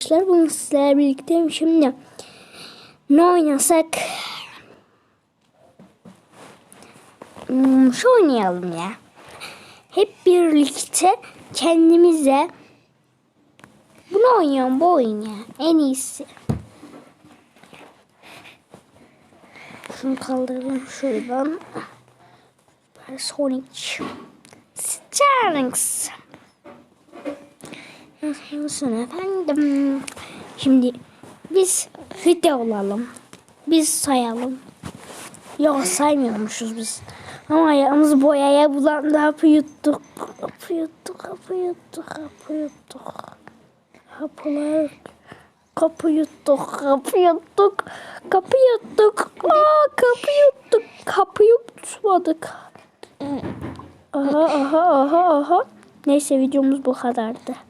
Arkadaşlar bugün sizlerle birlikteyim. Şimdi ne oynasak? Hmm, şu oynayalım ya. Hep birlikte kendimize bunu oynayalım bu oyun ya. En iyisi. Şunu kaldıralım şuradan. Sonic. Starlings. Nasılsın efendim? Şimdi biz hüde olalım. Biz sayalım. Yok saymıyormuşuz biz. Ama ayağımız boyaya bulandı. Hapı yuttuk. Hapı yuttuk. Hapı yuttuk. Hapı yuttuk. Hapılar. Kapı yuttuk. Kapı yuttuk. Kapı yuttuk. Aa, kapı yuttuk. Kapı yutmadık. Aha aha aha aha. Neyse videomuz bu kadardı.